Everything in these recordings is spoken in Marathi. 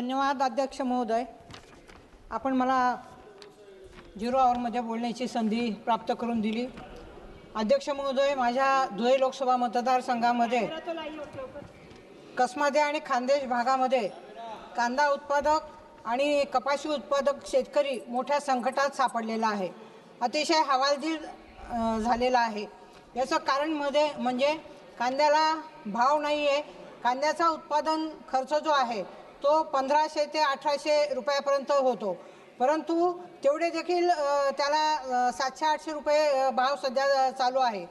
धन्यवाद अध्यक्ष महोदय. आपण मला झिरो आवरमध्ये बोलण्याची संधी प्राप्त करून दिली. अध्यक्ष महोदय माझ्या धुळे लोकसभा मतदारसंघामध्ये कसमादे आणि खानदेश भागामध्ये कांदा उत्पादक आणि कपाशी उत्पादक शेतकरी मोठ्या संकटात सापडलेला आहे. अतिशय हवालदिल झालेला आहे. याचं कारण मध्ये म्हणजे कांद्याला भाव नाही आहे कांद्याचा उत्पादन खर्च जो आहे तो पंधराशे ते अठराशे रुपयापर्यंत होतो. परंतु तेवढे देखील त्याला सातशे आठशे रुपये भाव सध्या चालू आहे.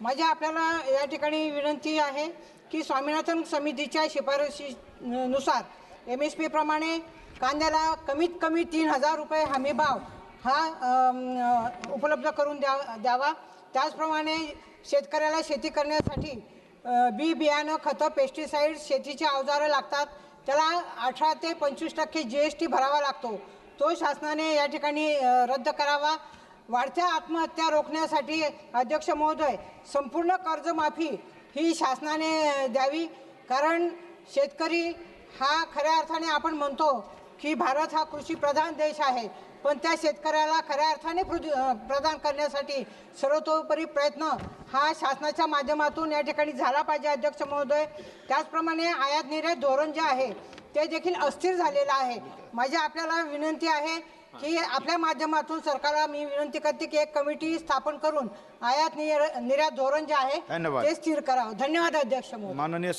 माझी आपल्याला या ठिकाणी विनंती आहे की स्वामीनाथन समितीच्या शिफारशीनुसार एम एस पीप्रमाणे कांद्याला कमीत कमी तीन हजार रुपये हमी भाव हा उपलब्ध करून द्या द्यावा. त्याचप्रमाणे शेतकऱ्याला शेती करण्यासाठी बी बियाणं खतं पेस्टिसाईड शेतीची अवजारं लागतात. त्याला अठरा ते पंचवीस टक्के जी एस टी भरावा लागतो. तो शासनाने या ठिकाणी रद्द करावा. वाढत्या आत्महत्या रोखण्यासाठी अध्यक्ष महोदय संपूर्ण कर्जमाफी ही शासनाने द्यावी. कारण शेतकरी हा खऱ्या अर्थाने आपण म्हणतो की भारत हा कृषीप्रधान देश आहे. पण त्या शेतकऱ्याला खऱ्या अर्थाने प्रदान करण्यासाठी सर्वतोपरी प्रयत्न हा शासनाच्या माध्यमातून या ठिकाणी झाला पाहिजे अध्यक्ष महोदय. त्याचप्रमाणे आयात निर्यात धोरण जे आहे ते देखील अस्थिर झालेलं आहे. माझी आपल्याला विनंती आहे की आपल्या माध्यमातून सरकारला मी विनंती करते की एक कमिटी स्थापन करून आयात निर- निर्यात धोरण जे आहे. ते स्थिर करावं. धन्यवाद अध्यक्ष महोदय. माननीय